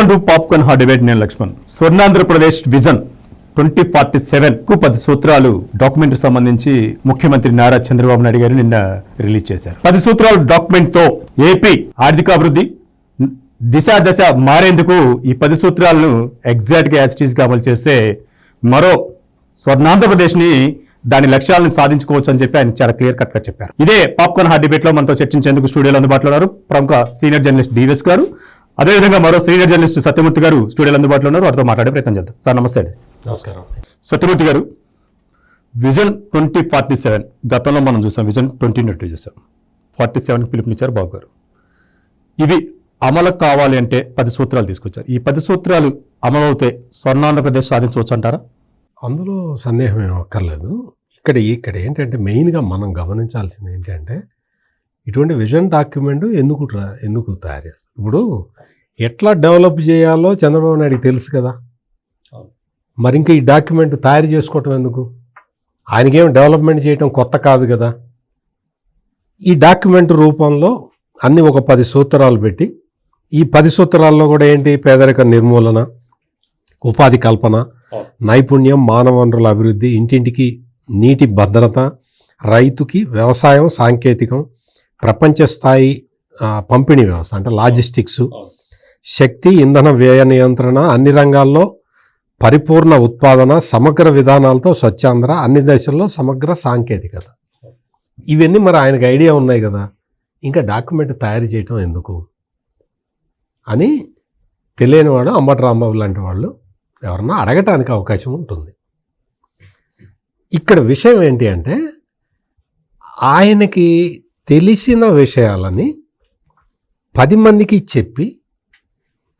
Welcome to popcorn hot debate నేను Lakshman. Swarnandhra Pradesh vision twenty forty సెవెన్కు పది సూత్రాలు document సంబంధించి ముఖ్యమంత్రి నారా చంద్రబాబు నాయుడు గారు నిన్న రిలీజ్ చేశారు. పది సూత్రాలు డాక్యుమెంట్తో ఏపీ ఆర్థికాభివృద్ధి దిశ దశ మారేందుకు ఈ పది సూత్రాలను ఎగ్జాక్ట్గా యాజిటీస్గా అమలు చేస్తే మరో స్వర్ణాంధ్రప్రదేశ్ని దాని లక్ష్యాలను సాధించుకోవచ్చు అని చెప్పి ఆయన చాలా క్లియర్ కట్గా చెప్పారు. ఇదే పాప్కార్న్ హాట్ డిబేట్లో మనతో చర్చించేందుకు స్టూడియోలో అందుబాటులో ఉన్నారు ప్రముఖ సీనియర్ జర్నలిస్ట్ డివిఎస్ గారు. అదేవిధంగా మరో సీనియర్ జర్నలిస్ట్ సత్యమూర్తి గారు స్టూడియోలో అందుబాటులో ఉన్నారు. వారితో మాట్లాడే ప్రయత్నం చేద్దాం. సార్ నమస్తే అండి. నమస్కారం. సత్యమూర్తి గారు విజన్ ట్వంటీ ఫార్టీ సెవెన్ గతంలో మనం చూసాం విజన్ ట్వంటీ ట్వంటీ చూసాం ఫార్టీ సెవెన్ పిలుపునిచ్చారు బాబు గారు. ఇవి అమలు కావాలి అంటే పది సూత్రాలు తీసుకొచ్చారు. ఈ పది సూత్రాలు అమలవుతే స్వర్ణాంధ్రప్రదేశ్ సాధించవచ్చు అంటారా? అందులో సందేహం ఏం అక్కర్లేదు. ఇక్కడ ఇక్కడ ఏంటంటే మెయిన్గా మనం గమనించాల్సింది ఏంటంటే ఇటువంటి విజన్ డాక్యుమెంట్ ఎందుకు ఎందుకు తయారు చేస్తారు? ఇప్పుడు ఎట్లా డెవలప్ చేయాలో చంద్రబాబు నాయుడుకి తెలుసు కదా. మరి ఇంకా ఈ డాక్యుమెంట్ తయారు చేసుకోవటం ఎందుకు? ఆయనకేం డెవలప్మెంట్ చేయటం కొత్త కాదు కదా. ఈ డాక్యుమెంట్ రూపంలో అన్ని ఒక పది సూత్రాలు పెట్టి ఈ పది సూత్రాల్లో కూడా ఏంటి? పేదరిక నిర్మూలన ఉపాధి కల్పన నైపుణ్యం మానవ వనరుల అభివృద్ధి ఇంటింటికి నీటి భద్రత రైతుకి వ్యవసాయం సాంకేతికం ప్రపంచ స్థాయి పంపిణీ వ్యవస్థ అంటే లాజిస్టిక్స్. శక్తి ఇంధన వ్యయ నియంత్రణ అన్ని రంగాల్లో పరిపూర్ణ ఉత్పాదన సమగ్ర విధానాలతో స్వచ్ఛాంధ్ర అన్ని దశల్లో సమగ్ర సాంకేతికత. ఇవన్నీ మరి ఆయనకు ఐడియా ఉన్నాయి కదా. ఇంకా డాక్యుమెంట్ తయారు చేయటం ఎందుకు? అని తెలియనివాడు అంబటి రాంబాబు లాంటి వాళ్ళు ఎవరన్నా అడగటానికి అవకాశం ఉంటుంది. ఇక్కడ విషయం ఏంటి అంటే ఆయనకి తెలిసిన విషయాలని పది మందికి చెప్పి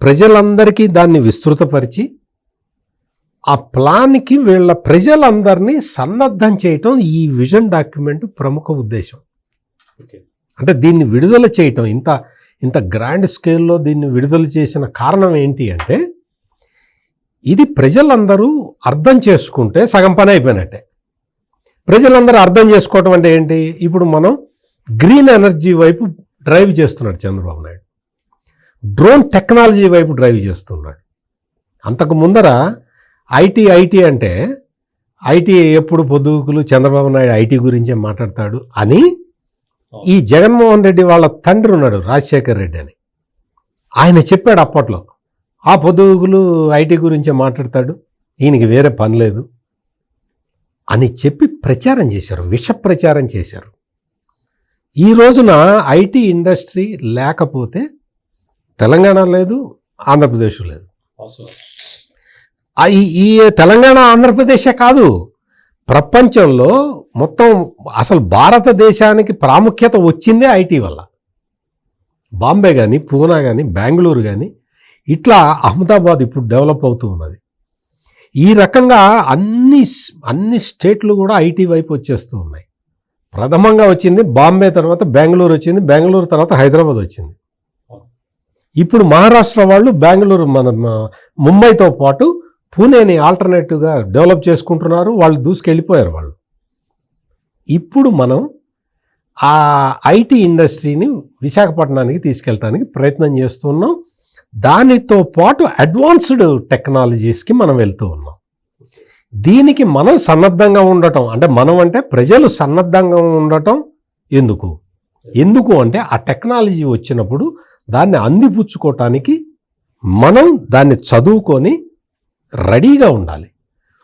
ప్రజలందరికీ దాన్ని విస్తృతపరిచి ఆ ప్లాన్కి వీళ్ళ ప్రజలందరినీ సన్నద్ధం చేయటం ఈ విజన్ డాక్యుమెంట్ ప్రముఖ ఉద్దేశం. అంటే దీన్ని విడుదల చేయటం ఇంత ఇంత గ్రాండ్ స్కేల్లో దీన్ని విడుదల చేసిన కారణం ఏంటి అంటే ఇది ప్రజలందరూ అర్థం చేసుకుంటే సగం పని అయిపోయినట్టే. ప్రజలందరూ అర్థం చేసుకోవటం అంటే ఏంటి? ఇప్పుడు మనం గ్రీన్ ఎనర్జీ వైపు డ్రైవ్ చేస్తున్నాడు చంద్రబాబు నాయుడు. డ్రోన్ టెక్నాలజీ వైపు డ్రైవ్ చేస్తున్నాడు. అంతకు ముందర ఐటీ ఐటీ అంటే ఐటీ ఎప్పుడు పొద్దుకులు చంద్రబాబు నాయుడు ఐటీ గురించే మాట్లాడతాడు అని ఈ జగన్మోహన్ రెడ్డి వాళ్ళ తండ్రి ఉన్నాడు రాజశేఖర్ రెడ్డి అని. ఆయన చెప్పాడు అప్పట్లో ఆ పొద్దుగులు ఐటీ గురించే మాట్లాడతాడు ఈయనకి వేరే పని లేదు అని చెప్పి ప్రచారం చేశారు విష ప్రచారం చేశారు. ఈ రోజున ఐటీ ఇండస్ట్రీ లేకపోతే తెలంగాణ లేదు ఆంధ్రప్రదేశ్ లేదు. ఈ- తెలంగాణ ఆంధ్రప్రదేశే కాదు ప్రపంచంలో మొత్తం అసలు భారతదేశానికి ప్రాముఖ్యత వచ్చిందే ఐటీ వల్ల. బాంబే కానీ పూనా కానీ బెంగళూరు కానీ ఇట్లా అహ్మదాబాద్ ఇప్పుడు డెవలప్ అవుతూ ఉన్నది. ఈ రకంగా అన్ని అన్ని స్టేట్లు కూడా ఐటీ వైపు వచ్చేస్తూ ఉన్నాయి. ప్రథమంగా వచ్చింది బాంబే తర్వాత బెంగళూరు వచ్చింది బెంగళూరు తర్వాత హైదరాబాద్ వచ్చింది. ఇప్పుడు మహారాష్ట్ర వాళ్ళు బెంగళూరు మన ముంబైతో పాటు పూణేని ఆల్టర్నేటివ్గా డెవలప్ చేసుకుంటున్నారు వాళ్ళు దూసుకెళ్ళిపోయారు వాళ్ళు. ఇప్పుడు మనం ఆ ఐటీ ఇండస్ట్రీని విశాఖపట్నానికి తీసుకెళ్ళడానికి ప్రయత్నం చేస్తున్నాం. దానితో పాటు అడ్వాన్స్డ్ టెక్నాలజీస్కి మనం వెళ్తూ ఉన్నాం. దీనికి మనం సన్నద్ధంగా ఉండటం అంటే మనం అంటే ప్రజలు సన్నద్ధంగా ఉండటం ఎందుకు? ఎందుకు అంటే ఆ టెక్నాలజీ వచ్చినప్పుడు దాన్ని అందిపుచ్చుకోవటానికి మనం దాన్ని చదువుకొని రెడీగా ఉండాలి.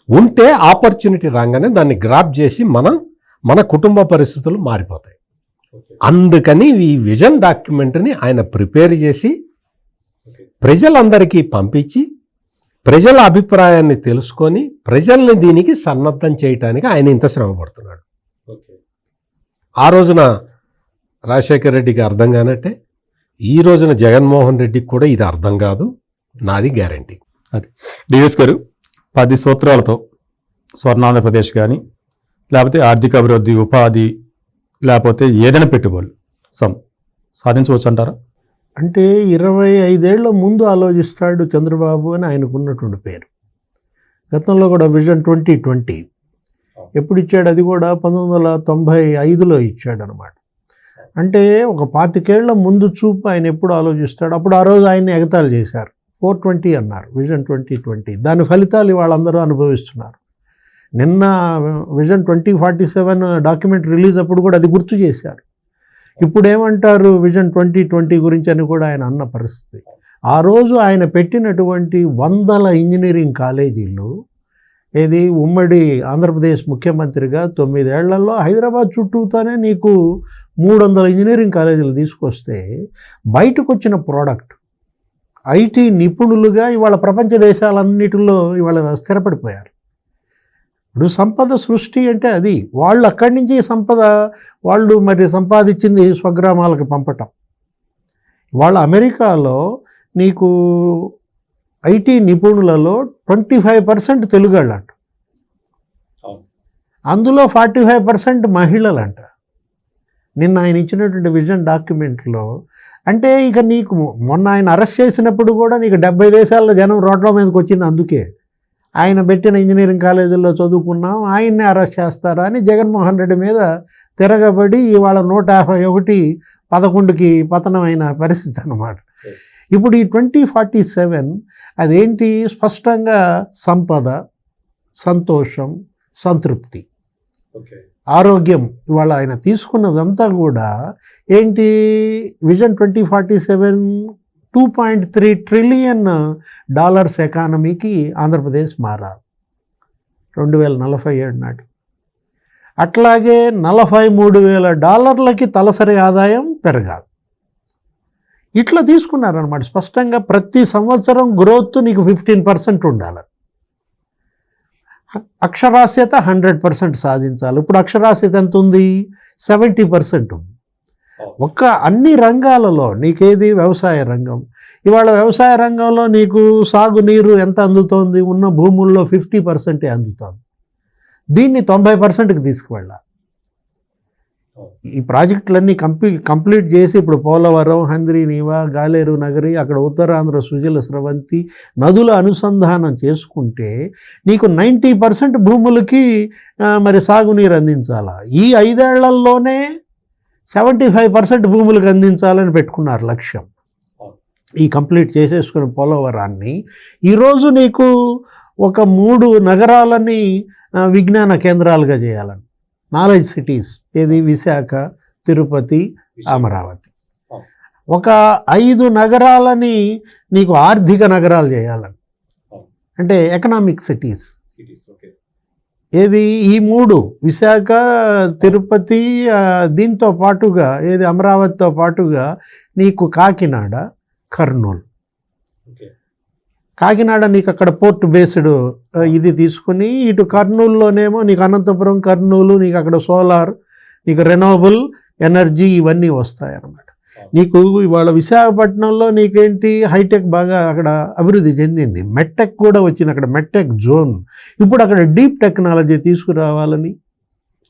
ఉంటే ఆపర్చునిటీ రాగానే దాన్ని గ్రాప్ చేసి మనం మన కుటుంబ పరిస్థితులు మారిపోతాయి. అందుకని ఈ విజన్ డాక్యుమెంట్ని ఆయన ప్రిపేర్ చేసి ప్రజలందరికీ పంపించి ప్రజల అభిప్రాయాన్ని తెలుసుకొని ప్రజల్ని దీనికి సన్నద్ధం చేయటానికి ఆయన ఇంత శ్రమ పడుతున్నాడు ఆ రోజున రాజశేఖర్ రెడ్డికి అర్థం కానట్టే ఈ రోజున జగన్మోహన్ రెడ్డికి కూడా ఇది అర్థం కాదు నాది గ్యారంటీ. అది. డివిఎస్ గారు పది సూత్రాలతో స్వర్ణాంధ్రప్రదేశ్ కానీ లేకపోతే ఆర్థిక అభివృద్ధి ఉపాధి లేకపోతే ఏదైనా పెట్టుబడులు సమ్ సాధించవచ్చు అంటారా? అంటే ఇరవై ఐదేళ్ళ ముందు ఆలోచిస్తాడు చంద్రబాబు అని ఆయనకున్నటువంటి పేరు. గతంలో కూడా విజన్ ట్వంటీ ట్వంటీ. ఎప్పుడు ఇచ్చాడు అది కూడా పంతొమ్మిది వందల తొంభై ఐదులో ఇచ్చాడు అనమాట అంటే ఒక పాతికేళ్ళ ముందు చూపు ఆయన ఎప్పుడు ఆలోచిస్తాడు? అప్పుడు ఆ రోజు ఆయన్ని ఎగతాళి చేశారు. ఫోర్ ట్వంటీ అన్నారు విజన్ ట్వంటీ ట్వంటీ. దాని ఫలితాలు వాళ్ళందరూ అనుభవిస్తున్నారు. నిన్న vision twenty forty seven document release అప్పుడు కూడా అది గుర్తు చేశారు. ఇప్పుడు ఏమంటారు విజన్ ట్వంటీ ట్వంటీ గురించి అని కూడా ఆయన అన్న పరిస్థితి. ఆ రోజు ఆయన పెట్టినటువంటి వందల ఇంజనీరింగ్ కాలేజీలు ఏది ఉమ్మడి ఆంధ్రప్రదేశ్ ముఖ్యమంత్రిగా తొమ్మిదేళ్ళలో హైదరాబాద్ చుట్టూతోనే నీకు మూడు వందల ఇంజనీరింగ్ కాలేజీలు తీసుకొస్తే బయటకు వచ్చిన ప్రోడక్ట్ ఐటీ నిపుణులుగా ఇవాళ ప్రపంచ దేశాలన్నిటిలో ఇవాళ స్థిరపడిపోయారు. ఇప్పుడు సంపద సృష్టి అంటే అది. వాళ్ళు అక్కడి నుంచి సంపద వాళ్ళు మరి సంపాదించింది స్వగ్రామాలకు పంపటం. వాళ్ళ అమెరికాలో నీకు ఐటీ నిపుణులలో ట్వంటీ ఫైవ్ పర్సెంట్ తెలుగాళ్ళంట. అందులో ఫార్టీ ఫైవ్ పర్సెంట్ మహిళలంట. నిన్న ఆయన ఇచ్చినటువంటి విజన్ డాక్యుమెంట్లో అంటే ఇక నీకు మొన్న ఆయన అరెస్ట్ చేసినప్పుడు కూడా నీకు డెబ్బై దేశాల్లో జనం రోడ్ల మీదకి వచ్చింది అందుకే. ఆయన పెట్టిన ఇంజనీరింగ్ కాలేజీల్లో చదువుకున్నాం ఆయన్నే అరెస్ట్ చేస్తారా అని జగన్మోహన్ రెడ్డి మీద తిరగబడి ఇవాళ నూట యాభై ఒకటి పదకొండుకి పతనమైన పరిస్థితి అన్నమాట. ఇప్పుడు ఈ ట్వంటీ ఫార్టీ సెవెన్ అదేంటి? స్పష్టంగా సంపద సంతోషం సంతృప్తి. ఓకే ఆరోగ్యం ఇవాళ ఆయన తీసుకున్నదంతా కూడా ఏంటి? Vision twenty forty seven two point three trillion dollars ఎకానమీకి ఆంధ్రప్రదేశ్ మారాలి. రెండు వేల నలభై ఏడు నాటి. అట్లాగే నలభై మూడు వేల డాలర్లకి తలసరి ఆదాయం పెరగాలి. ఇట్లా తీసుకున్నారనమాట స్పష్టంగా ప్రతి సంవత్సరం గ్రోత్ నీకు ఫిఫ్టీన్ పర్సెంట్ ఉండాలి. అక్షరాస్యత హండ్రెడ్ పర్సెంట్ సాధించాలి. ఇప్పుడు అక్షరాస్యత ఎంత ఉంది? సెవెంటీ పర్సెంట్ ఉంది. ఒక్క అన్ని రంగాలలో నీకేది వ్యవసాయ రంగం? ఇవాళ వ్యవసాయ రంగంలో నీకు సాగునీరు ఎంత అందుతోంది? ఉన్న భూముల్లో ఫిఫ్టీ పర్సెంటే అందుతోంది. దీన్ని తొంభై పర్సెంట్కి తీసుకువెళ్ళాలి ఈ ప్రాజెక్టులన్నీ కంప్లీ కంప్లీట్ చేసి ఇప్పుడు పోలవరం హంద్రి నీవా గాలేరు నగరి అక్కడ ఉత్తరాంధ్ర సుజల స్రవంతి నదుల అనుసంధానం చేసుకుంటే నీకు నైంటీ పర్సెంట్ భూములకి మరి సాగునీరు అందించాలా? ఈ ఐదేళ్ళలోనే సెవెంటీ ఫైవ్ పర్సెంట్ భూములకు అందించాలని పెట్టుకున్నారు లక్ష్యం. ఈ కంప్లీట్ చేసేసుకున్న పోలవరాన్ని. ఈరోజు నీకు ఒక మూడు నగరాలని విజ్ఞాన కేంద్రాలుగా చేయాలని. నాలెడ్జ్ సిటీస్ ఏది? విశాఖ తిరుపతి అమరావతి. ఒక ఐదు నగరాలని నీకు ఆర్థిక నగరాలు చేయాలని. అంటే ఎకనామిక్ సిటీస్ ఏది? ఈ మూడు విశాఖ తిరుపతి దీంతో పాటుగా ఏది? అమరావతితో పాటుగా నీకు కాకినాడ కర్నూలు. కాకినాడ నీకు అక్కడ పోర్ట్ బేస్డ్ ఇది తీసుకుని ఇటు కర్నూలులోనేమో నీకు అనంతపురం కర్నూలు నీకు అక్కడ సోలార్ నీకు రెనోవబుల్ ఎనర్జీ ఇవన్నీ వస్తాయి అన్నమాట నీకు ఇవాళ విశాఖపట్నంలో నీకేంటి? హైటెక్ బాగా అక్కడ అభివృద్ధి చెందింది. మెట్టెక్ కూడా వచ్చింది అక్కడ మెట్టెక్ జోన్. ఇప్పుడు అక్కడ డీప్ టెక్నాలజీ తీసుకురావాలని?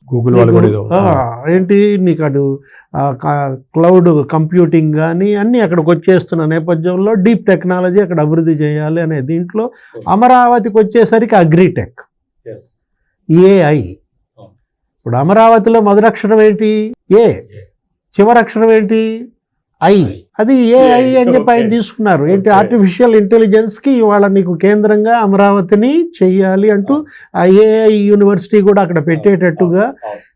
గూగుల్ ఏంటి? నీకు అటు క్లౌడ్ కంప్యూటింగ్ కానీ అన్నీ అక్కడికి వచ్చేస్తున్న నేపథ్యంలో డీప్ టెక్నాలజీ అక్కడ అభివృద్ధి చేయాలి అనే దీంట్లో అమరావతికి వచ్చేసరికి అగ్రిటెక్. ఏఐ. ఇప్పుడు అమరావతిలో మొదటి అక్షరం ఏంటి? ఏ. చివరి అక్షరం ఏంటి? ఐ. అది ఏఐ అని చెప్పి ఆయన తీసుకున్నారు. ఏంటి. ఆర్టిఫిషియల్ ఇంటెలిజెన్స్కి ఇవాళ నీకు కేంద్రంగా అమరావతిని చెయ్యాలి అంటూ ఆ ఏఐ యూనివర్సిటీ కూడా అక్కడ పెట్టేటట్టుగా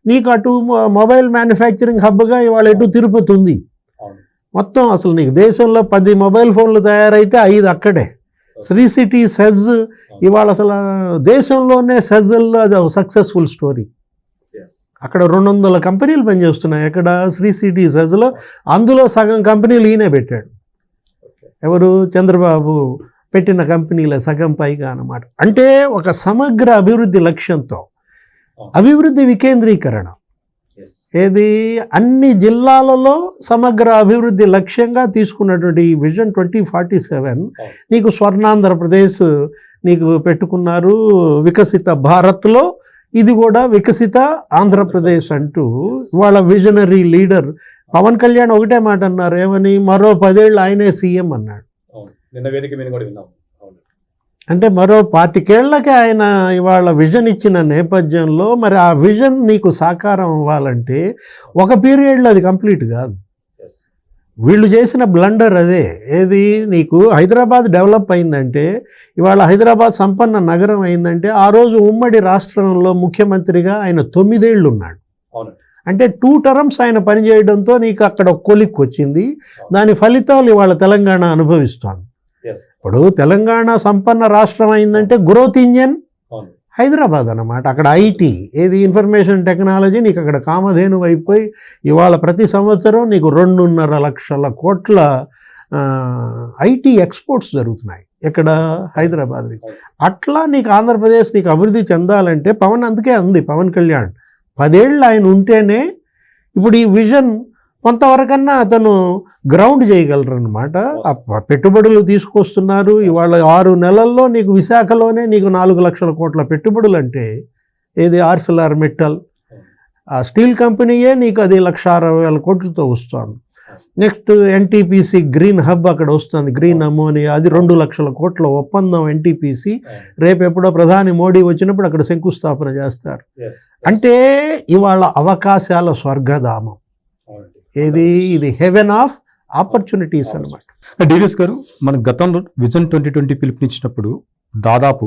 నీకు అటు మొబైల్ మ్యానుఫ్యాక్చరింగ్ హబ్గా ఇవాళ ఇటు తిరుపతి ఉంది మొత్తం అసలు నీకు దేశంలో పది మొబైల్ ఫోన్లు తయారైతే ఐదు అక్కడే. శ్రీ సిటీ సెజ్ ఇవాళ అసలు దేశంలోనే సెజ్ల్లో అది సక్సెస్ఫుల్ స్టోరీ అక్కడ రెండు వందల కంపెనీలు పనిచేస్తున్నాయి. అక్కడ శ్రీ సిటీ సెజ్లో అందులో సగం కంపెనీలు ఈయనే పెట్టాడు. ఎవరు? చంద్రబాబు పెట్టిన కంపెనీల సగం పైగా అన్నమాట. అంటే ఒక సమగ్ర అభివృద్ధి లక్ష్యంతో అభివృద్ధి వికేంద్రీకరణ. ఏది? అన్ని జిల్లాలలో సమగ్ర అభివృద్ధి లక్ష్యంగా తీసుకున్నటువంటి విజన్ ట్వంటీ ఫార్టీ సెవెన్ నీకు స్వర్ణాంధ్రప్రదేశ్ నీకు పెట్టుకున్నారు వికసిత భారత్లో. ఇది కూడా వికసిత ఆంధ్రప్రదేశ్ అంటూ వాళ్ళ విజనరీ లీడర్ పవన్ కళ్యాణ్ ఒకటే మాట అన్నారు ఏమని? మరో పదేళ్ళు ఆయనే సీఎం అన్నాడు. అంటే మరో పాతికేళ్ళకి ఆయన ఇవాళ విజన్ ఇచ్చిన నేపథ్యంలో మరి ఆ విజన్ నీకు సాకారం అవ్వాలంటే ఒక పీరియడ్లో అది కంప్లీట్ కాదు. వీళ్ళు చేసిన బ్లండర్ అదే. ఏది? నీకు హైదరాబాద్ డెవలప్ అయిందంటే ఇవాళ హైదరాబాద్ సంపన్న నగరం అయిందంటే ఆ రోజు ఉమ్మడి రాష్ట్రంలో ముఖ్యమంత్రిగా ఆయన తొమ్మిదేళ్ళు ఉన్నాడు. అంటే టూ టర్మ్స్ ఆయన పనిచేయడంతో నీకు అక్కడ కొలిక్ వచ్చింది. దాని ఫలితాలు ఇవాళ తెలంగాణ అనుభవిస్తోంది. ఇప్పుడు తెలంగాణ సంపన్న రాష్ట్రం అయిందంటే గ్రోత్ ఇంజన్. హైదరాబాద్ అనమాట అక్కడ ఐటీ ఏది? ఇన్ఫర్మేషన్ టెక్నాలజీ నీకు అక్కడ కామధేను అయిపోయి ఇవాళ ప్రతి సంవత్సరం నీకు రెండున్నర లక్షల కోట్ల ఐటీ ఎక్స్పోర్ట్స్ జరుగుతున్నాయి ఇక్కడ హైదరాబాద్ అట్లా నీకు ఆంధ్రప్రదేశ్ నీకు అభివృద్ధి చెందాలంటే పవన్ అందుకే అంది పవన్ కళ్యాణ్. పదేళ్ళు ఆయన ఉంటేనే ఇప్పుడు ఈ విజన్ కొంతవరకన్నా అతను గ్రౌండ్ చేయగలరు అనమాట పెట్టుబడులు తీసుకొస్తున్నారు. ఇవాళ ఆరు నెలల్లో నీకు విశాఖలోనే నీకు నాలుగు లక్షల కోట్ల పెట్టుబడులు అంటే ఏది? ఆర్సిలార్ మెట్టల్ ఆ స్టీల్ కంపెనీయే నీకు అది లక్ష అరవై వేల కోట్లతో వస్తుంది. నెక్స్ట్ ఎన్టీపీసీ గ్రీన్ హబ్ అక్కడ వస్తుంది. గ్రీన్ అమోనియా అది రెండు లక్షల కోట్ల ఒప్పందం ఎన్టీపీసీ. రేపు ఎప్పుడో ప్రధాని మోడీ వచ్చినప్పుడు అక్కడ శంకుస్థాపన చేస్తారు. అంటే ఇవాళ అవకాశాల స్వర్గధామం. ఏది? ఇది హెవెన్ ఆఫ్ ఆపర్చునిటీస్ అన్నమాట. డివిఎస్ గారు మన గతంలో విజన్ ట్వంటీ ట్వంటీ పిలుపునిచ్చినప్పుడు దాదాపు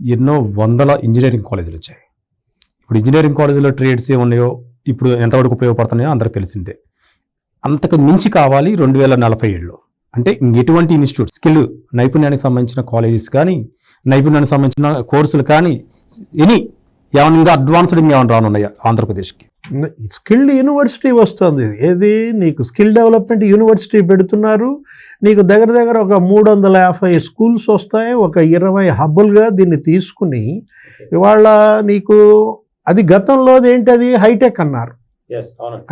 ఎన్నో వందల ఇంజనీరింగ్ కాలేజీలు వచ్చాయి. ఇప్పుడు ఇంజనీరింగ్ కాలేజీలో ట్రేడ్స్ ఏ ఉన్నాయో ఇప్పుడు ఎంతవరకు ఉపయోగపడుతున్నాయో అందరికి తెలిసిందే. అంతకు మించి కావాలి రెండు వేల నలభై ఏడులో. అంటే ఎటువంటి ఇన్స్టిట్యూట్ స్కిల్ నైపుణ్యానికి సంబంధించిన కాలేజెస్ కానీ నైపుణ్యానికి సంబంధించిన కోర్సులు కానీ ఎనీ ఏమైనా ఇంకా అడ్వాన్స్డ్ ఇంకేమైనా రానున్నాయా ఆంధ్రప్రదేశ్కి? స్కిల్డ్ యూనివర్సిటీ వస్తుంది. ఏది? నీకు స్కిల్ డెవలప్మెంట్ యూనివర్సిటీ పెడుతున్నారు. నీకు దగ్గర దగ్గర ఒక మూడు వందల యాభై స్కూల్స్ వస్తాయి. ఒక ఇరవై హబ్బులుగా దీన్ని తీసుకుని ఇవాళ నీకు అది గతంలోది ఏంటది? హైటెక్ అన్నారు.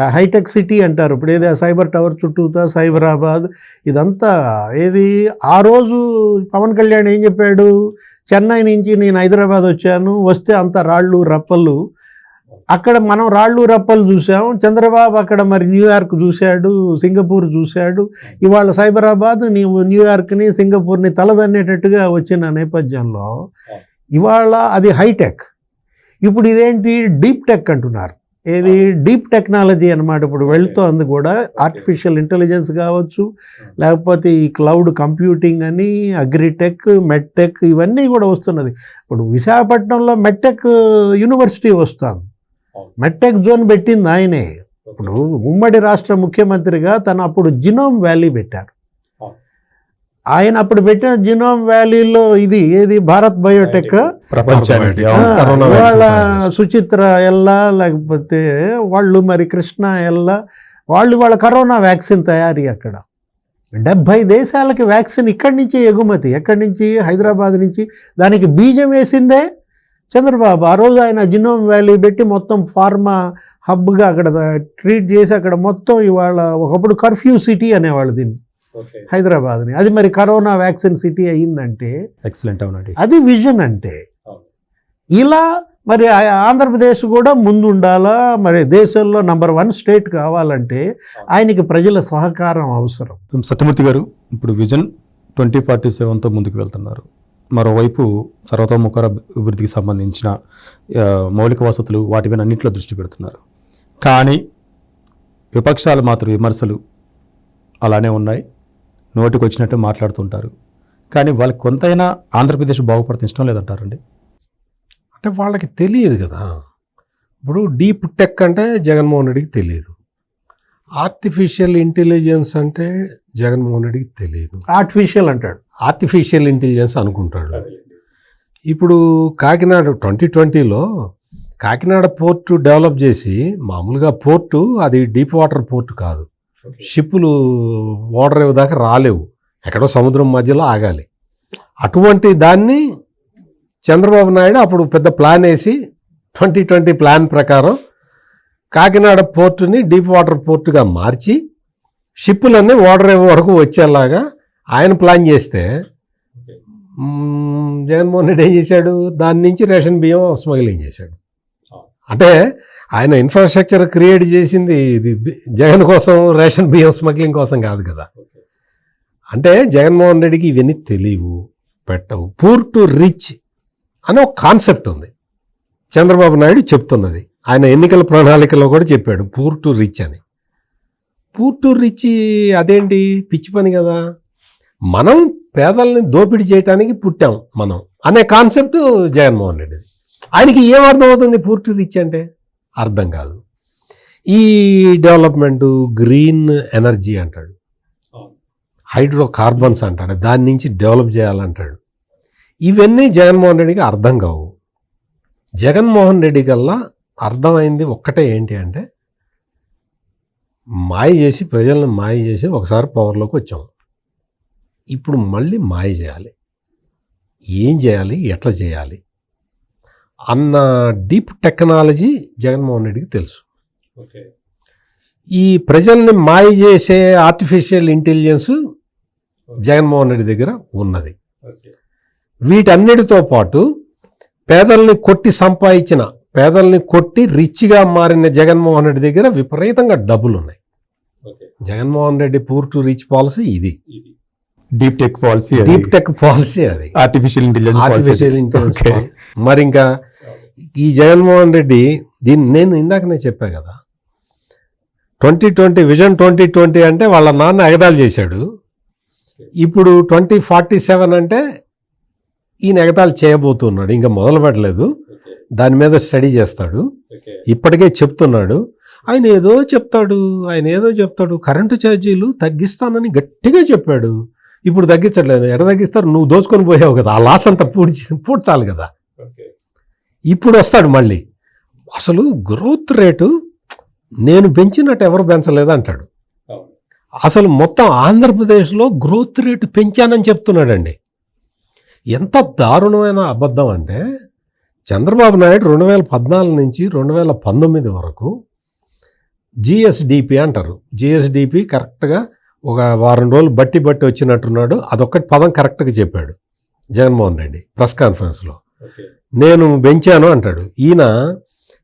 హైటెక్ సిటీ అంటారు. ఇప్పుడు ఏది? సైబర్ టవర్ చుట్టూతా సైబరాబాద్. ఇదంతా ఏది? ఆ రోజు పవన్ కళ్యాణ్ ఏం చెప్పాడు? చెన్నై నుంచి నేను హైదరాబాద్ వచ్చాను. వస్తే అంత రాళ్ళు రప్పలు అక్కడ మనం రాళ్ళు రప్పలు చూసాం. చంద్రబాబు అక్కడ మరి న్యూయార్క్ చూశాడు సింగపూర్ చూశాడు. ఇవాళ సైబరాబాద్ నీవు న్యూయార్క్ని సింగపూర్ని తలదన్నేటట్టుగా వచ్చిన నేపథ్యంలో ఇవాళ అది హైటెక్. ఇప్పుడు ఇదేంటి? డీప్ టెక్ అంటున్నారు. ఏది? డీప్ టెక్నాలజీ అన్నమాట ఇప్పుడు వెళ్తోంది కూడా. ఆర్టిఫిషియల్ ఇంటెలిజెన్స్ కావచ్చు లేకపోతే ఈ క్లౌడ్ కంప్యూటింగ్ అని అగ్రిటెక్ మెడ్టెక్ ఇవన్నీ కూడా వస్తున్నది. ఇప్పుడు విశాఖపట్నంలో మెడ్టెక్ యూనివర్సిటీ వస్తుంది. మెడ్టెక్ జోన్ పెట్టింది ఆయనే. ఇప్పుడు ఉమ్మడి రాష్ట్ర ముఖ్యమంత్రిగా తను అప్పుడు జినోమ్ వ్యాలీ పెట్టారు. ఆయన అప్పుడు పెట్టిన జినోమ్ వ్యాలీలో ఇది ఏది? భారత్ బయోటెక్? వాళ్ళ సుచిత్ర ఎల్లా లేకపోతే వాళ్ళు మరి కృష్ణ ఎల్లా వాళ్ళు వాళ్ళ కరోనా వ్యాక్సిన్ తయారీ అక్కడ. డెబ్భై దేశాలకి వ్యాక్సిన్ ఇక్కడి నుంచి ఎగుమతి ఎక్కడి నుంచి? హైదరాబాద్ నుంచి. దానికి బీజం వేసిందే చంద్రబాబు ఆ రోజు ఆయన జినోమ్ వ్యాలీ పెట్టి మొత్తం ఫార్మా హబ్గా అక్కడ ట్రీట్ చేసి అక్కడ మొత్తం ఇవాళ ఒకప్పుడు కర్ఫ్యూ సిటీ అనేవాళ్ళు దీన్ని. హైదరాబాద్ని. అది మరి కరోనా వ్యాక్సిన్ సిటీ అయ్యిందంటే ఎక్సలెంట్ అవునండి అది విజన్ అంటే. ఇలా మరి ఆ- ఆంధ్రప్రదేశ్ కూడా ముందు ఉండాలా మరి దేశంలో నంబర్ వన్ స్టేట్ కావాలంటే ఆయనకి ప్రజల సహకారం అవసరం. సత్యమూర్తి గారు ఇప్పుడు విజన్ ట్వంటీ ఫార్టీ సెవెన్తో ముందుకు వెళ్తున్నారు. మరోవైపు సర్వతోముఖర అభివృద్ధికి సంబంధించిన మౌలిక వసతులు వాటి మీద అన్నింటిలో దృష్టి పెడుతున్నారు. కానీ విపక్షాలు మాత్రం విమర్శలు అలానే ఉన్నాయి. నోటికి వచ్చినట్టు మాట్లాడుతుంటారు. కానీ వాళ్ళకి కొంతైనా ఆంధ్రప్రదేశ్ బాగుపడితే ఇష్టం లేదంటారండి? అంటే వాళ్ళకి తెలియదు కదా. ఇప్పుడు డీప్ టెక్ అంటే జగన్మోహన్ రెడ్డికి తెలియదు. ఆర్టిఫిషియల్ ఇంటెలిజెన్స్ అంటే జగన్మోహన్ రెడ్డికి తెలియదు ఆర్టిఫిషియల్ అంటాడు. ఆర్టిఫిషియల్ ఇంటెలిజెన్స్ అనుకుంటాడు. ఇప్పుడు కాకినాడ ట్వంటీ ట్వంటీలో కాకినాడ పోర్టు డెవలప్ చేసి మామూలుగా పోర్టు అది డీప్ వాటర్ పోర్టు కాదు. షిప్పులు ఓడర్ దాకా రాలేవు. ఎక్కడో సముద్రం మధ్యలో ఆగాలి. అటువంటి దాన్ని చంద్రబాబు నాయుడు అప్పుడు పెద్ద ప్లాన్ వేసి ట్వంటీ ట్వంటీ ప్లాన్ ప్రకారం కాకినాడ పోర్టుని డీప్ వాటర్ పోర్టుగా మార్చి షిప్పులన్నీ ఓడర్ వరకు వచ్చేలాగా ఆయన ప్లాన్ చేస్తే జగన్మోహన్ రెడ్డి ఏం చేశాడు? దాని నుంచి రేషన్ బియ్యం స్మగ్లింగ్ చేశాడు. అంటే ఆయన ఇన్ఫ్రాస్ట్రక్చర్ క్రియేట్ చేసింది ఇది జగన్ కోసం రేషన్ బియ్యం స్మగ్లింగ్ కోసం కాదు కదా. అంటే జగన్మోహన్ రెడ్డికి ఇవన్నీ తెలియవు పెట్టవు. పూర్ టు రిచ్ అనే ఒక కాన్సెప్ట్ ఉంది. చంద్రబాబు నాయుడు చెప్తున్నది. ఆయన ఎన్నికల ప్రణాళికలో కూడా చెప్పాడు పూర్ టు రిచ్ అని. పూర్ టు రిచ్ అదేంటి? పిచ్చి పని కదా. మనం పేదల్ని దోపిడీ చేయడానికి పుట్టాం మనం అనే కాన్సెప్ట్ జగన్మోహన్ రెడ్డిది. ఆయనకి ఏం అర్థం అవుతుంది టు రిచ్ అంటే? అర్థం కాదు. ఈ డెవలప్మెంట్ గ్రీన్ ఎనర్జీ అంటాడు. హైడ్రో కార్బన్స్ అంటాడు. దాని నుంచి డెవలప్ చేయాలంటాడు. ఇవన్నీ జగన్మోహన్ రెడ్డికి అర్థం కావు. జగన్మోహన్ రెడ్డి కల్లా అర్థమైంది ఒక్కటే ఏంటి అంటే మాయ చేసి ప్రజలను మాయ చేసి ఒకసారి పవర్లోకి వచ్చాం. ఇప్పుడు మళ్ళీ మాయ చేయాలి. ఏం చేయాలి? ఎట్లా చేయాలి? అన్న డీప్ టెక్నాలజీ జగన్మోహన్ రెడ్డికి తెలుసు. ఈ ప్రజల్ని మాయ చేసే ఆర్టిఫిషియల్ ఇంటెలిజెన్స్ జగన్మోహన్ రెడ్డి దగ్గర ఉన్నది. వీటన్నిటితో పాటు పేదల్ని కొట్టి సంపాదించిన పేదల్ని కొట్టి రిచ్గా మారిన జగన్మోహన్ రెడ్డి దగ్గర విపరీతంగా డబ్బులు ఉన్నాయి Jaganmohan Reddy poor to rich policy ఇది. Deep tech policy deep tech policy అది. Artificial intelligence artificial intelligence. మరి ఇంకా ఈ జగన్మోహన్ రెడ్డి దీన్ని నేను ఇందాకనే చెప్పా కదా. Twenty twenty vision twenty twenty అంటే వాళ్ళ నాన్న ఎగదాలు చేశాడు. ఇప్పుడు ట్వంటీ ఫార్టీ సెవెన్ అంటే ఈయన ఎగతాళి చేయబోతున్నాడు. ఇంకా మొదలు పెట్టలేదు దాని మీద స్టడీ చేస్తాడు. ఇప్పటికే చెప్తున్నాడు. ఆయన ఏదో చెప్తాడు. ఆయన ఏదో చెప్తాడు. కరెంటు ఛార్జీలు తగ్గిస్తానని గట్టిగా చెప్పాడు. ఇప్పుడు తగ్గించట్లేదు. ఎట తగ్గిస్తారు. నువ్వు దోచుకొని పోయావు కదా. ఆ లాస్ అంతా పూడ్చి పూడ్చాలి కదా. ఇప్పుడు వస్తాడు మళ్ళీ. అసలు గ్రోత్ రేటు నేను పెంచినట్టు ఎవరు పెంచలేదు అంటాడు. అసలు మొత్తం ఆంధ్రప్రదేశ్లో గ్రోత్ రేటు పెంచానని చెప్తున్నాడండి. ఎంత దారుణమైన అబద్ధం అంటే చంద్రబాబు నాయుడు రెండు వేల పద్నాలుగు నుంచి రెండు వేల పంతొమ్మిది వరకు జిఎస్డిపి అంటారు. జిఎస్డిపి కరెక్ట్గా ఒక వారం రోజులు బట్టి బట్టి వచ్చినట్టున్నాడు. అదొక్కటి పదం కరెక్ట్గా చెప్పాడు జగన్మోహన్ రెడ్డి ప్రెస్ కాన్ఫరెన్స్లో. నేను పెంచాను అంటాడు. ఈయన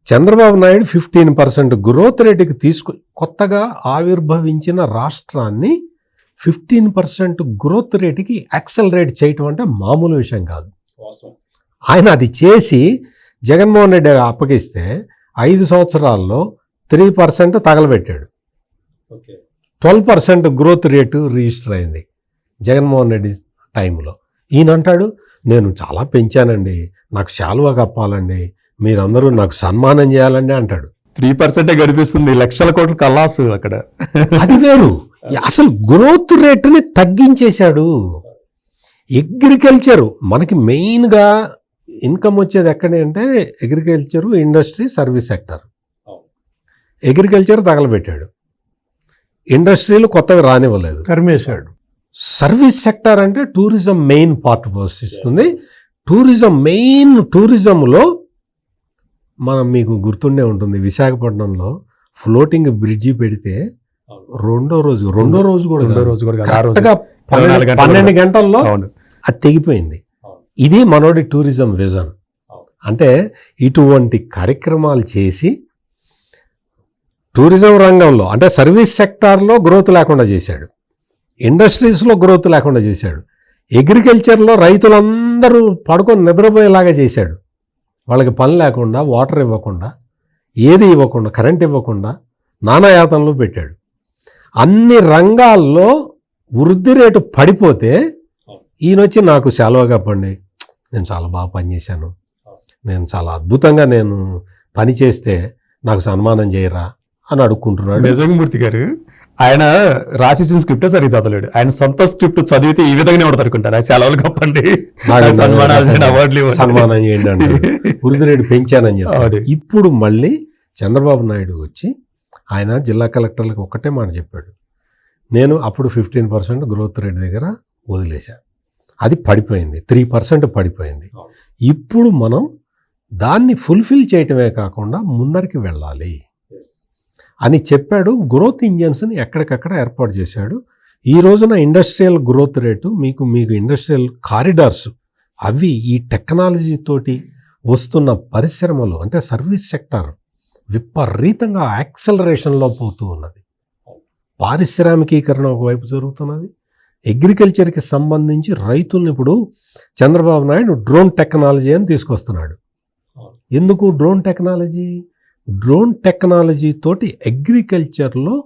Chandrababu Naidu fifteen percent growth రేటుకి తీసుకు కొత్తగా ఆవిర్భవించిన రాష్ట్రాన్ని ఫిఫ్టీన్ పర్సెంట్ గ్రోత్ రేటుకి యాక్సలరేట్ చేయటం అంటే మామూలు విషయం కాదు. ఆయన అది చేసి జగన్మోహన్ రెడ్డి అప్పగిస్తే ఐదు సంవత్సరాల్లో three percent తగలబెట్టాడు. Twelve percent growth rate register అయింది జగన్మోహన్ రెడ్డి టైంలో. ఈయన అంటాడు నేను చాలా పెంచానండి నాకు శాలువా కప్పాలండి మీరందరూ నాకు సన్మానం చేయాలండి అంటాడు. త్రీ పర్సెంటే గడిపిస్తుంది లక్షల కోట్ల కల్లాసు అక్కడ. అది వేరు. అసలు గ్రోత్ రేటుని తగ్గించేశాడు. అగ్రికల్చర్ మనకి మెయిన్గా ఇన్కమ్ వచ్చేది ఎక్కడి అంటే agriculture industry service sector agriculture తగలబెట్టాడు. ఇండస్ట్రీలు కొత్తగా రానివ్వలేదు. తరిమేశాడు. సర్వీస్ సెక్టర్ అంటే టూరిజం మెయిన్ పార్ట్ పోషిస్తుంది. టూరిజం మెయిన్ టూరిజంలో మనం మీకు గుర్తుండే ఉంటుంది. విశాఖపట్నంలో ఫ్లోటింగ్ బ్రిడ్జి పెడితే రెండో రోజు రెండో రోజు కూడా రెండో. రోజు కూడా పన్నెండు. గంటల్లో అవును. అది తెగిపోయింది. ఇది మనోడి టూరిజం విజన్. అంటే ఇటువంటి కార్యక్రమాలు చేసి టూరిజం రంగంలో అంటే సర్వీస్ సెక్టార్లో గ్రోత్ లేకుండా చేశాడు. ఇండస్ట్రీస్లో గ్రోత్ లేకుండా చేశాడు. అగ్రికల్చర్లో రైతులందరూ పడుకొని నిద్రపోయేలాగా చేశాడు. వాళ్ళకి పని లేకుండా వాటర్ ఇవ్వకుండా ఏది ఇవ్వకుండా కరెంట్ ఇవ్వకుండా నానాయాతంలో పెట్టాడు. అన్ని రంగాల్లో వృద్ధి రేటు పడిపోతే ఈయన వచ్చి నాకు సెలవు కప్పండి నేను చాలా బాగా పనిచేశాను. నేను చాలా అద్భుతంగా నేను పని చేస్తే నాకు సన్మానం చేయరా అని అడుక్కుంటున్నాడు. నిజంగమూర్తి గారు ఆయన రాసేసిన స్క్రిప్ట్ సరిగ్గా చదవలేడు. ఆయన సొంత స్క్రిప్ట్ చదివితే ఈ విధంగానే ఆయన సెలవులు కప్పండి సన్మానాలు అవార్డులు ఇవ్వండి. సన్మానం చేయండి అంటాడు వృద్ధి రేటు పెంచానని చెప్పి అవును. ఇప్పుడు మళ్ళీ చంద్రబాబు నాయుడు వచ్చి ఆయన జిల్లా కలెక్టర్లకు ఒక్కటే మాట చెప్పాడు. నేను అప్పుడు ఫిఫ్టీన్ పర్సెంట్ గ్రోత్ రేట్ దగ్గర వదిలేశా. అది పడిపోయింది. త్రీ పర్సెంట్ పడిపోయింది. ఇప్పుడు మనం దాన్ని ఫుల్ఫిల్ చేయటమే కాకుండా ముందరికి వెళ్ళాలి. అని చెప్పాడు గ్రోత్ ఇంజన్స్ని ఎక్కడికక్కడ ఏర్పాటు చేశాడు. ఈ రోజున ఇండస్ట్రియల్ గ్రోత్ రేటు మీకు మీకు ఇండస్ట్రియల్ కారిడార్స్ అవి ఈ టెక్నాలజీ తోటి వస్తున్న పరిశ్రమలు అంటే సర్వీస్ సెక్టర్ విపరీతంగా యాక్సలరేషన్లో పోతూ ఉన్నది. పారిశ్రామికీకరణ ఒకవైపు జరుగుతున్నది. అగ్రికల్చర్కి సంబంధించి రైతుల్ని ఇప్పుడు చంద్రబాబు నాయుడు డ్రోన్ టెక్నాలజీ అని తీసుకొస్తున్నాడు. ఎందుకు డ్రోన్ టెక్నాలజీ? డ్రోన్ టెక్నాలజీ తోటి అగ్రికల్చర్లో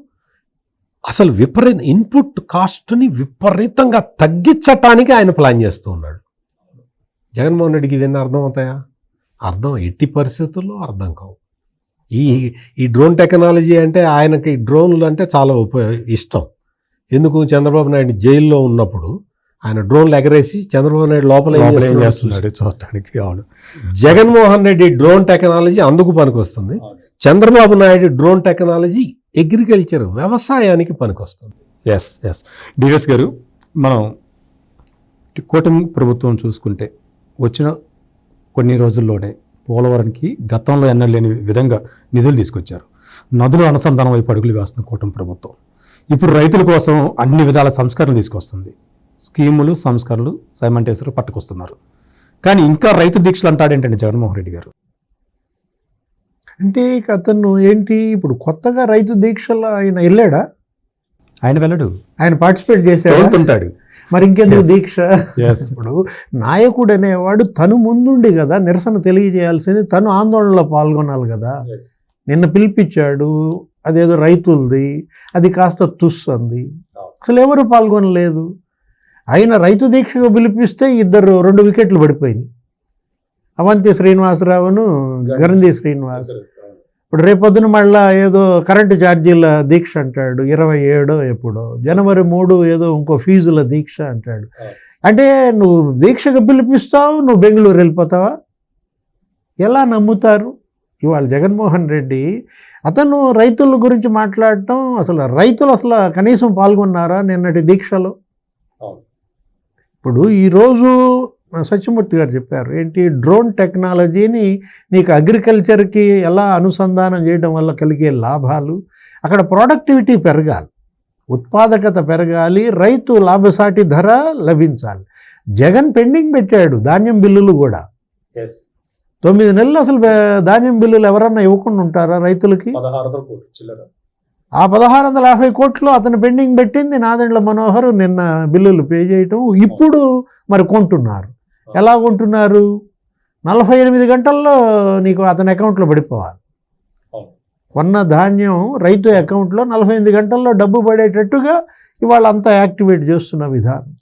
అసలు విపరీత ఇన్పుట్ కాస్ట్ని విపరీతంగా తగ్గించటానికి ఆయన ప్లాన్ చేస్తూ ఉన్నాడు. జగన్మోహన్ రెడ్డికి ఇవన్నీ అర్థమవుతాయా? అర్థం ఎట్టి పరిస్థితుల్లో అర్థం కావు. ఈ ఈ డ్రోన్ టెక్నాలజీ అంటే ఆయనకి డ్రోన్లు అంటే చాలా ఉపయోగ ఇష్టం. ఎందుకు చంద్రబాబు నాయుడు జైల్లో ఉన్నప్పుడు ఆయన డ్రోన్లు ఎగరేసి చంద్రబాబు నాయుడు లోపల చూడటానికి అవును. జగన్మోహన్ రెడ్డి డ్రోన్ టెక్నాలజీ అందుకు పనికొస్తుంది. Chandrababu Naidu drone technology agriculture వ్యవసాయానికి పనికొస్తుంది. ఎస్ ఎస్ డిఎస్ గారు మనం కూటమి ప్రభుత్వం చూసుకుంటే వచ్చిన కొన్ని రోజుల్లోనే పోలవరానికి గతంలో ఎన్నలేని విధంగా నిధులు తీసుకొచ్చారు. నదులు అనుసంధానం వైపు అడుగులు వేస్తుంది కూటమి ప్రభుత్వం. ఇప్పుడు రైతుల కోసం అన్ని విధాల సంస్కరణలు తీసుకొస్తుంది. స్కీములు సంస్కరణలు సైమంటేశ్వరు పట్టుకొస్తున్నారు. కానీ ఇంకా రైతు దీక్షలు అంటాడేంటండి జగన్మోహన్ రెడ్డి గారు? అంటే ఇక అతను ఏంటి? ఇప్పుడు కొత్తగా రైతు దీక్షలో ఆయన వెళ్ళాడా? ఆయన వెళ్ళడు. ఆయన పార్టిసిపేట్ చేశాడా? తోలుతుంటాడు. మరి ఇంకెందుకు. దీక్ష. ఇప్పుడు నాయకుడు అనేవాడు తను ముందుండి కదా నిరసన తెలియజేయాల్సింది తను ఆందోళనలో పాల్గొనాలి కదా. నిన్న పిలిపించాడు అదేదో రైతులది అది కాస్త తుస్ అంది అసలు ఎవరు పాల్గొనలేదు. ఆయన రైతు దీక్షకు పిలిపిస్తే ఇద్దరు రెండు వికెట్లు పడిపోయినాయి. అవంతి శ్రీనివాసరావును గరంది శ్రీనివాస్. ఇప్పుడు రేపొద్దున మళ్ళా ఏదో కరెంటు ఛార్జీల దీక్ష అంటాడు ఇరవై ఏడో ఎప్పుడో. జనవరి మూడు ఏదో ఇంకో ఫీజుల దీక్ష అంటాడు. అంటే నువ్వు దీక్షకు పిలిపిస్తావు నువ్వు బెంగళూరు వెళ్ళిపోతావా? ఎలా నమ్ముతారు? ఇవాళ జగన్మోహన్ రెడ్డి అతను రైతుల గురించి మాట్లాడటం అసలు రైతులు అసలు కనీసం పాల్గొన్నారా నిన్నటి దీక్షలో? ఇప్పుడు ఈరోజు సత్యమూర్తి గారు చెప్పారు ఏంటి డ్రోన్ టెక్నాలజీని నీకు అగ్రికల్చర్కి ఎలా అనుసంధానం చేయడం వల్ల కలిగే లాభాలు? అక్కడ ప్రొడక్టివిటీ పెరగాలి ఉత్పాదకత పెరగాలి రైతు లాభసాటి ధర లభించాలి. జగన్ పెండింగ్ పెట్టాడు ధాన్యం బిల్లులు కూడా. తొమ్మిది నెలలు అసలు ధాన్యం బిల్లులు ఎవరన్నా ఇవ్వకుండా ఉంటారా రైతులకి? ఆ పదహారు వందల యాభై కోట్లు అతను పెండింగ్ పెట్టింది నాదెండ్ల మనోహర్ నిన్న బిల్లులు పే చేయటం. ఇప్పుడు మరి కొంటున్నారు. ఎలా కొంటున్నారు? నలభై ఎనిమిది గంటల్లో నీకు అతని అకౌంట్లో పడిపోవాలి. కొన్న ధాన్యం రైతు అకౌంట్లో నలభై ఎనిమిది గంటల్లో డబ్బు పడేటట్టుగా ఇవాళ అంతా యాక్టివేట్ చేస్తున్న విధానం.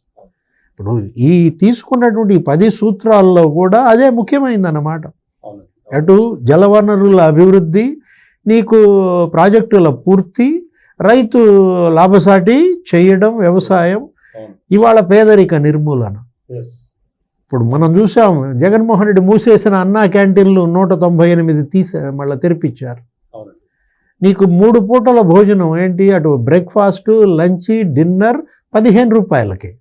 ఇప్పుడు ఈ తీసుకున్నటువంటి ఈ పది సూత్రాల్లో కూడా అదే ముఖ్యమైనదన్నమాట అటు జలవనరుల అభివృద్ధి నీకు ప్రాజెక్టుల పూర్తి రైతు లాభసాటి చేయడం వ్యవసాయం. ఇవాళ పేదరిక నిర్మూలన. ఇప్పుడు మనం చూసాం జగన్మోహన్ రెడ్డి మూసేసిన అన్నా క్యాంటీన్లు నూట తొంభై ఎనిమిది తీసే మళ్ళీ తెరిపించారు. నీకు మూడు పూటల భోజనం ఏంటి? అటు బ్రేక్ఫాస్ట్ లంచ్ డిన్నర్ పదిహేను రూపాయలకి.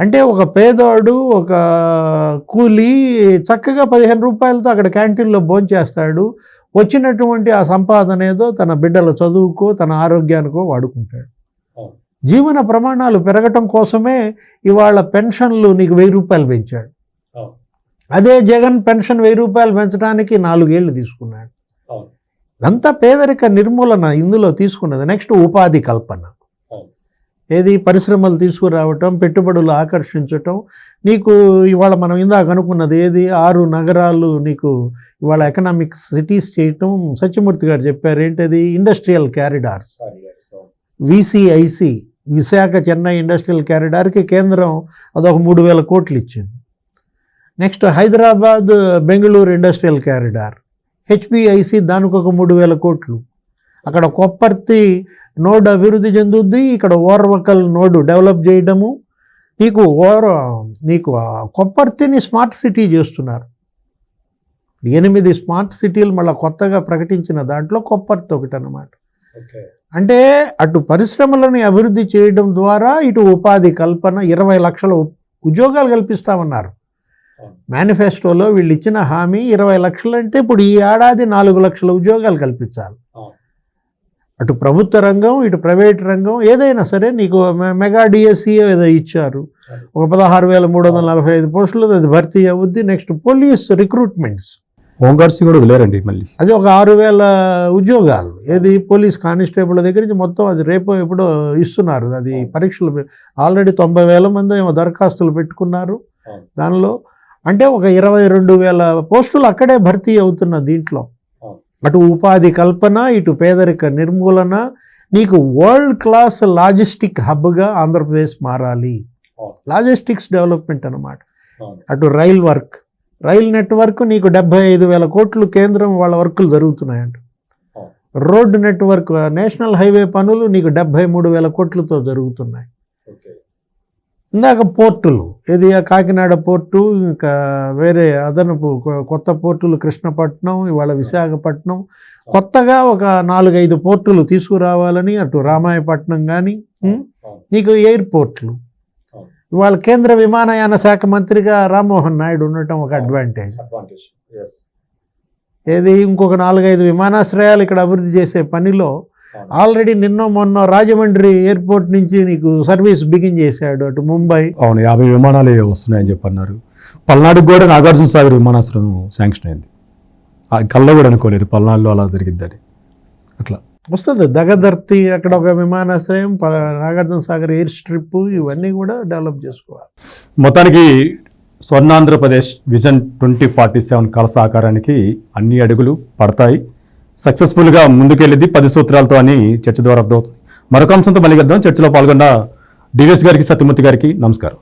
అంటే ఒక పేదవాడు ఒక కూలి చక్కగా పదిహేను రూపాయలతో అక్కడ క్యాంటీన్లో భోంచేస్తాడు వచ్చినటువంటి ఆ సంపాదన ఏదో తన బిడ్డల చదువుకో తన ఆరోగ్యానికో వాడుకుంటాడు. జీవన ప్రమాణాలు పెరగటం కోసమే ఇవాళ పెన్షన్లు నీకు వెయ్యి రూపాయలు పెంచాడు. అదే జగన్ పెన్షన్ వెయ్యి రూపాయలు పెంచడానికి నాలుగేళ్ళు తీసుకున్నాడు. ఇదంతా పేదరిక నిర్మూలన ఇందులో తీసుకున్నది నెక్స్ట్ ఉపాధి కల్పన. ఏది పరిశ్రమలు తీసుకురావటం పెట్టుబడులు ఆకర్షించటం నీకు ఇవాళ మనం ఇందాక అనుకున్నది ఏది? ఆరు నగరాలు నీకు ఇవాళ ఎకనామిక్ సిటీస్ చేయటం. సత్యమూర్తి గారు చెప్పారు ఏంటది? Industrial corridors VCIC Visakha Chennai industrial క్యారిడార్కి కేంద్రం అదొక మూడు వేల కోట్లు ఇచ్చింది. Next Hyderabad Bengaluru industrial corridor HPIC దానికి ఒక మూడు వేల కోట్లు. అక్కడ కొప్పర్తి నోడ్ అభివృద్ధి చెందుద్ది ఇక్కడ ఓర్వకల్ నోడ్ డెవలప్ చేయడము. నీకు ఓర నీకు కొప్పర్తిని స్మార్ట్ సిటీ చేస్తున్నారు. ఎనిమిది స్మార్ట్ సిటీలు మళ్ళీ కొత్తగా ప్రకటించిన దాంట్లో కొప్పర్తి ఒకటి అన్నమాట అంటే అటు పరిశ్రమలని అభివృద్ధి చేయడం ద్వారా ఇటు ఉపాధి కల్పన ఇరవై లక్షల ఉద్యోగాలు కల్పిస్తామన్నారు. మేనిఫెస్టోలో వీళ్ళు ఇచ్చిన హామీ ఇరవై లక్షలు అంటే ఇప్పుడు ఈ ఏడాది నాలుగు లక్షల ఉద్యోగాలు కల్పించాలి. అటు ప్రభుత్వ రంగం ఇటు ప్రైవేట్ రంగం ఏదైనా సరే నీకు మెగా డిఎస్సి ఏదో ఇచ్చారు. ఒక పదహారు వేల మూడు వందల నలభై ఐదు పోస్టులు అది భర్తీ అవుద్ది. Next police recruitments. Home guards కూడా వదిలేరండి మళ్ళీ. అది ఒక ఆరు వేల ఉద్యోగాలు. ఏది పోలీస్ కానిస్టేబుల్ దగ్గర నుంచి మొత్తం అది రేపు ఎప్పుడో ఇస్తున్నారు. అది పరీక్షలు ఆల్రెడీ తొంభై వేల మంది ఏమో దరఖాస్తులు పెట్టుకున్నారు. దానిలో. అంటే ఒక ఇరవై రెండు వేల పోస్టులు అక్కడే భర్తీ అవుతున్న దీంట్లో. అటు ఉపాధి కల్పన ఇటు పేదరిక నిర్మూలన నీకు వరల్డ్ క్లాస్ లాజిస్టిక్ హబ్గా ఆంధ్రప్రదేశ్ మారాలి. లాజిస్టిక్స్ డెవలప్మెంట్ అన్నమాట అవును. అటు రైల్ వర్క్ రైల్ నెట్వర్క్ నీకు డెబ్బై ఐదు వేల కోట్లు కేంద్రం వాళ్ళ వర్కులు జరుగుతున్నాయంట. రోడ్డు నెట్వర్క్ నేషనల్ హైవే పనులు నీకు డెబ్బై మూడు వేల కోట్లతో జరుగుతున్నాయి ఇందాక పోర్టులు ఇది కాకినాడ పోర్టు ఇంకా వేరే అదనపు కొత్త పోర్టులు కృష్ణపట్నం ఇవాళ విశాఖపట్నం. కొత్తగా ఒక నాలుగైదు పోర్టులు తీసుకురావాలని అటు రామాయపట్నం కానీ నీకు ఎయిర్పోర్ట్లు. ఇవాళ కేంద్ర విమానయాన శాఖ మంత్రిగా రామ్మోహన్ నాయుడు ఉండటం ఒక అడ్వాంటేజ్ ఏది ఇంకొక నాలుగైదు విమానాశ్రయాలు ఇక్కడ అభివృద్ధి చేసే పనిలో ఆల్రెడీ నిన్న మొన్న రాజమండ్రి ఎయిర్పోర్ట్ నుంచి నీకు సర్వీస్ బిగిన్ చేశాడు అటు ముంబై. అవును యాభై విమానాలు వస్తున్నాయని చెప్పి అన్నారు పల్నాడుకు కూడా నాగార్జున సాగర్ విమానాశ్రయం శాంక్షన్ అయింది. కల్లో కూడా అనుకోలేదు పల్నాడులో అలా జరిగిద్దని. అట్లా. వస్తుంది దగదర్తి అక్కడ ఒక విమానాశ్రయం నాగార్జున సాగర్ ఎయిర్ స్ట్రిప్ ఇవన్నీ కూడా డెవలప్ చేసుకోవాలి. మొత్తానికి Swarnandhra Pradesh vision twenty forty seven కల సాకారానికి అన్ని అడుగులు పడతాయి. సక్సెస్ఫుల్గా ముందుకెళ్ళింది పది సూత్రాలతో అని చర్చ ద్వారా అర్థమవుతుంది. మరొక అంశంతో మళ్ళీ కలుద్దాం. చర్చలో పాల్గొన్న డివిఎస్ గారికి సత్యమూర్తి గారికి నమస్కారం.